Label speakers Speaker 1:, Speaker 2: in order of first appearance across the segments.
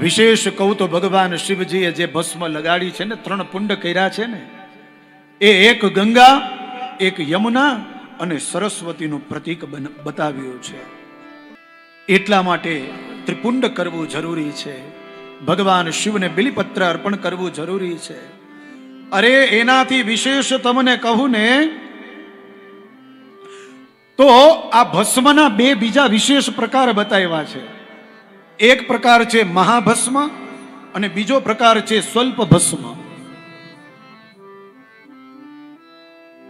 Speaker 1: વિશેષ કહું તો ભગવાન શિવજીએ જે ભસ્મ લગાડી છે ને, ત્રણ પુંડ કર્યા છે ને, એ એક ગંગા, એક યમુના અને સરસ્વતીનું પ્રતીક બતાવ્યું છે. એટલા માટે ત્રિપુંડ કરવું જરૂરી છે. ભગવાન શિવને બિલીપત્ર અર્પણ કરવું જરૂરી છે. અરે, એનાથી વિશેષ તમને કહું ને, તો આ ભસ્મના બે બીજા વિશેષ પ્રકાર બતાવ્યા છે. એક પ્રકાર છે મહાભસ્મ અને બીજો પ્રકાર છે સ્વલ્પ ભસ્મ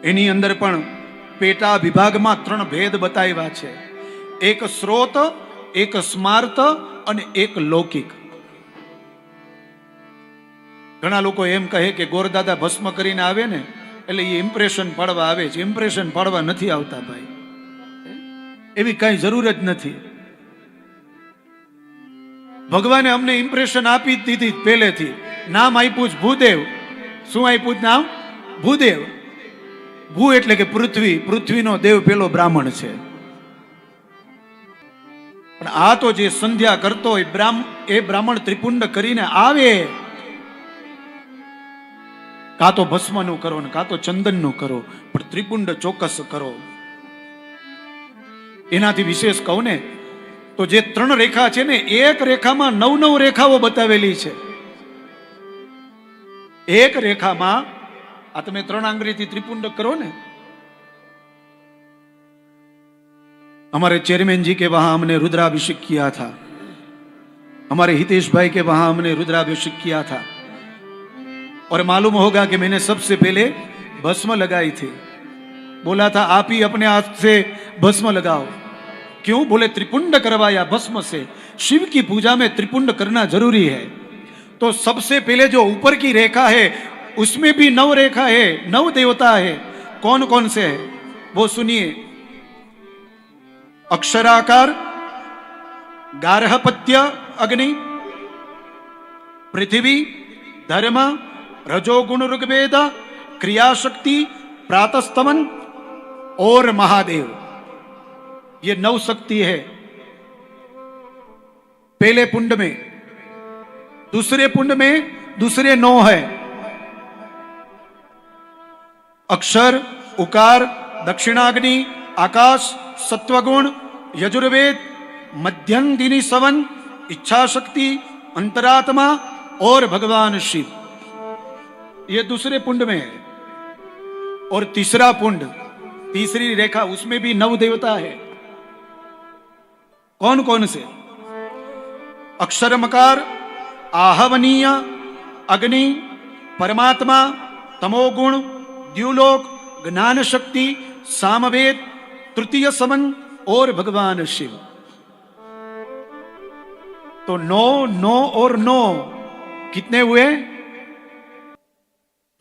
Speaker 1: એની અંદર પણ પેટા વિભાગમાં ત્રણ ભેદ બતાવ્યા છે. એક સ્રોત, એક સ્માર્ત અને એક લૌકિક. ઘણા લોકો એમ કહે કે ગોરદાદા ભસ્મ કરીને આવે ને, એટલે એ ઇમ્પ્રેશન પાડવા આવે છે. ઇમ્પ્રેશન પાડવા નથી આવતા ભાઈ. એવી કઈ જરૂર જ નથી. ભગવાને અમને ઇમ્પ્રેશન આપી જ દીધી પહેલેથી. નામ આપ્યું જ ભૂદેવ. શું આપ્યું જ નામ? ભૂદેવ. ભૂ એટલે કે પૃથ્વી. પૃથ્વીનો દેવ પેલો બ્રાહ્મણ છે. પણ આ તો જે સંધ્યા કરતો હોય બ્રાહ્મ, એ બ્રાહ્મણ ત્રિપુંડ કરીને આવે. કાં તો ભસ્મનું કરો ને કાં તો ચંદનનું કરો, પણ ત્રિપુંડ ચોક્કસ કરો. એનાથી વિશેષ કહું ને તો જે ત્રણ રેખા છે ને એક રેખામાં નવ નવ રેખાઓ બતાવેલી છે એક રેખામાં આ તમે ત્રણ આંગળીથી ત્રિપુંડ કરો ને हमारे चेयरमैन जी के वहां हमने रुद्राभिषेक किया था हमारे हितेश भाई के वहां हमने रुद्राभिषेक किया था और मालूम होगा कि मैंने सबसे पहले भस्म लगाई थी बोला था आप ही अपने हाथ से भस्म लगाओ क्यों बोले त्रिपुंड करवाया भस्म से? शिव की पूजा में त्रिपुंड करना ज़रूरी है। तो सबसे पहले जो ऊपर की रेखा है, उसमें भी नव रेखा है, नव देवता है। कौन कौन से है? वो सुनिए। अक्षराकार, गारहपत्य, अग्नि, पृथ्वी, धर्म, रजोगुण ऋग्वेद, क्रियाशक्ति, प्रातस्तमन और महादेव। ये नव शक्ति है। पहले पुंड में, दूसरे पुंड में, दूसरे नौ है। अक्षर, उकार, दक्षिणाग्नि, आकाश, सत्वगुण, यजुर्वेद मध्यम दिनी सवन इच्छा शक्ति अंतरात्मा और भगवान शिव। ये दूसरे पुंड में है। और तीसरा पुंड, तीसरी रेखा, उसमें भी नव देवता है। कौन कौन से अक्षरमकार आहवनीय अग्नि परमात्मा तमोगुण द्युलोक ज्ञान शक्ति सामवेद तृतीय समन और भगवान शिव तो नौ नौ और नौ कितने हुए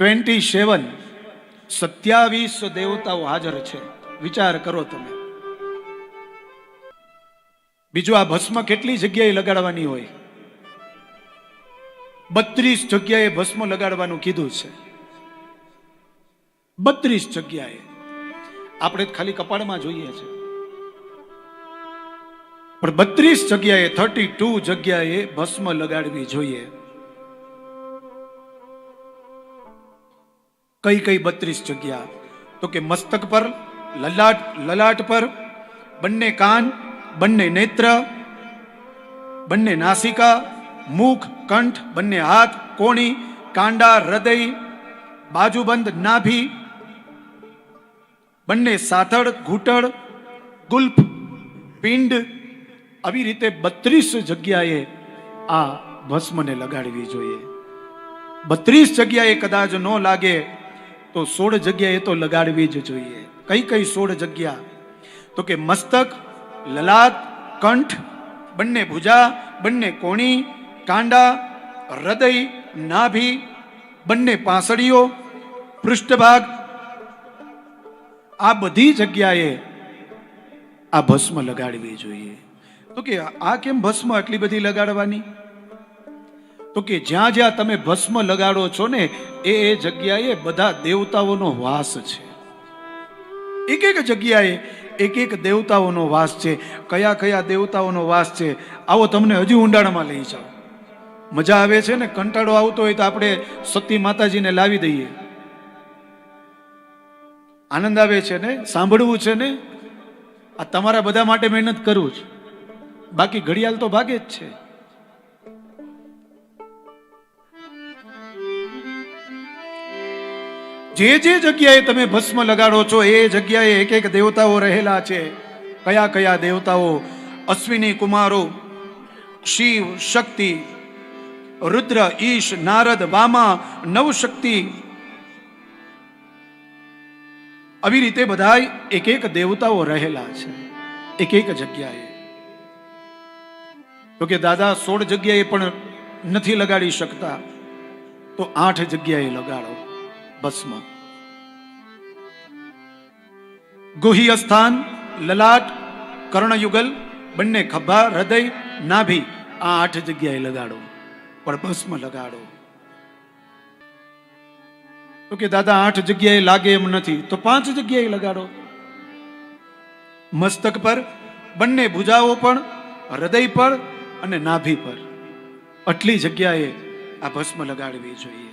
Speaker 1: ટ્વેન્ટી સેવન સત્યાવીસ દેવતાઓ હાજર છે વિચાર કરો તમે બીજું આ ભસ્મ કેટલી જગ્યાએ લગાડવાની હોય? બત્રીસ જગ્યાએ ભસ્મ લગાડવાનું કીધું છે. બત્રીસ જગ્યાએ. આપણે ખાલી કપાળમાં જોઈએ છે. પણ બત્રીસ જગ્યાએ થર્ટી ટુ જગ્યાએ ભસ્મ લગાડવી જોઈએ. કઈ કઈ બત્રીસ જગ્યા? તો કે મસ્તક પર, લલાટ લલાટ પર, બંને કાન બંને નેત્ર, બંને નાસિકા મુખ કંઠ, બંને હાથ, કોણી, કાંડા, હૃદય, બાજુબંધ, નાભી, બંને સાથળ, ઘૂંટણ, ગુલ્ફ, પિંડ, આવી રીતે બત્રીસ જગ્યાએ આ ભસ્મને લગાડવી જોઈએ. બત્રીસ જગ્યાએ કદાચ ન લાગે તો સોળ જગ્યાએ તો લગાડવી જ જોઈએ. કઈ કઈ સોળ જગ્યા? તો કે મસ્તક લલાટ, કંઠ, બંને ભુજા, બંને કોણી, કાંડા, હૃદય, નાભી, બંને પાંસળીઓ, પૃષ્ઠભાગ. આ બધી જગ્યાએ આ ભસ્મ લગાડવી જોઈએ. તો કે આ કેમ ભસ્મ આટલી બધી લગાડવાની? તો કે જ્યાં જ્યાં તમે ભસ્મ લગાડો છો ને, એ એ જગ્યાએ બધા દેવતાઓનો વાસ છે. એક એક જગ્યાએ એક એક દેવતાઓનો વાસ છે કયા કયા દેવતાઓનો વાસ છે, આવો તમને હજી ઊંડાણમાં લઈ જાઓ. મજા આવે છે ને? કંટાળો આવતો હોય તો આપણે સતી માતાજીને લાવી દઈએ. આનંદ આવે છે ને? સાંભળવું છે ને? આ તમારા બધા માટે મહેનત કરું છું. બાકી ઘડિયાળ તો ભાગે જ છે. જે જે જગ્યાએ તમે ભસ્મ લગાડો છો, એ જગ્યાએ એક એક દેવતાઓ રહેલા છે. કયા કયા દેવતાઓ? અશ્વિની કુમારો, શિવ, શક્તિ, રુદ્ર, ઈશ, નારદ, વામા, નવશક્તિ. આવી રીતે બધા એક એક દેવતાઓ રહેલા છે એક એક જગ્યાએ. તો કે દાદા, સોળ જગ્યાએ પણ નથી લગાડી શકતા, તો આઠ જગ્યાએ લગાડો. ભસ્મ ગુહ્ય સ્થાન, લલાટ, કર્ણયુગલ, બંને ખભા, હૃદય, નાભી, આ આઠ જગ્યાએ લગાડો, પણ ભસ્મ લગાડો. તો કે દાદા, આઠ જગ્યાએ લાગે એમ નથી, તો પાંચ જગ્યાએ લગાડો. મસ્તક પર, બંને ભુજાઓ પણ, હૃદય પર અને નાભી પર. આટલી જગ્યાએ આ ભસ્મ લગાડવી જોઈએ.